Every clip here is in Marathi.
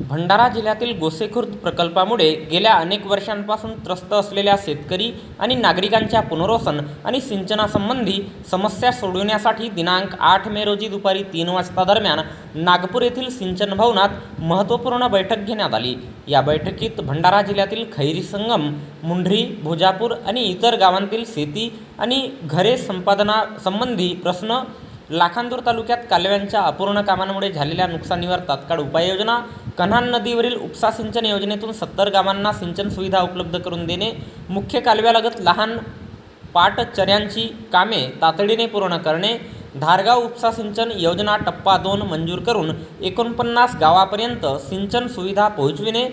भंडारा जिल्ह्यातील गोसेखुर्द प्रकल्पामुळे गेल्या अनेक वर्षांपासून त्रस्त असलेल्या शेतकरी आणि नागरिकांच्या पुनर्वसन आणि सिंचनासंबंधी समस्या सोडविण्यासाठी दिनांक आठ मे रोजी दुपारी तीन वाजता दरम्यान नागपूर येथील सिंचन भवनात महत्त्वपूर्ण बैठक घेण्यात आली. या बैठकीत भंडारा जिल्ह्यातील खैरी संगम मुंढरी भोजापूर आणि इतर गावांतील शेती आणि घरे संपादनासंबंधी प्रश्न लाखांदूर तालुक्यात कालव्यांच्या अपूर्ण कामांमुळे झालेल्या नुकसानीवर तात्काळ उपाययोजना कन्हान नदीवरील उपसा सिंचन योजनेतून सत्तर गावांना सिंचन सुविधा उपलब्ध करून देणे मुख्य कालव्यालगत लहान पाटचऱ्यांची कामे तातडीने पूर्ण करणे धारगाव उपसा सिंचन योजना टप्पा दोन मंजूर करून एकोणपन्नास गावापर्यंत सिंचन सुविधा पोहोचविणे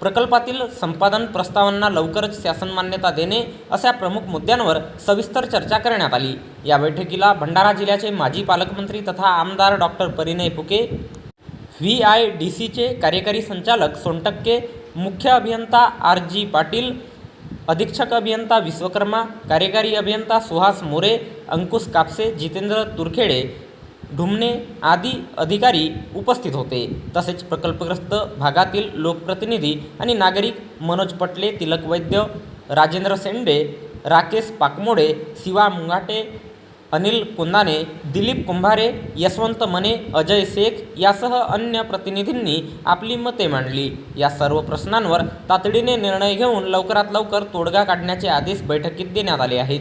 प्रकल्पातील संपादन प्रस्तावांना लवकरच शासन मान्यता देणे अशा प्रमुख मुद्द्यांवर सविस्तर चर्चा करण्यात आली. या बैठकीला भंडारा जिल्ह्याचे माजी पालकमंत्री तथा आमदार doctor Parinay Phuke V I D सीचे कार्यकारी संचालक सोनटक्के मुख्य अभियंता आर जी पाटील अधीक्षक अभियंता विश्वकर्मा कार्यकारी अभियंता सुहास मोरे अंकुश कापसे जितेंद्र तुरखेडे ढुमणे आदी अधिकारी उपस्थित होते. तसेच प्रकल्पग्रस्त भागातील लोकप्रतिनिधी आणि नागरिक मनोज पटले तिलक वैद्य राजेंद्र सेंडे राकेश पाकमोडे शिवा मुंगाटे अनिल कुंदाने दिलीप कुंभारे यशवंत मने अजय शेख यासह अन्य प्रतिनिधींनी आपली मते मांडली. या सर्व प्रश्नांवर तातडीने निर्णय घेऊन लवकरात लवकर तोडगा काढण्याचे आदेश बैठकीत देण्यात आले आहेत.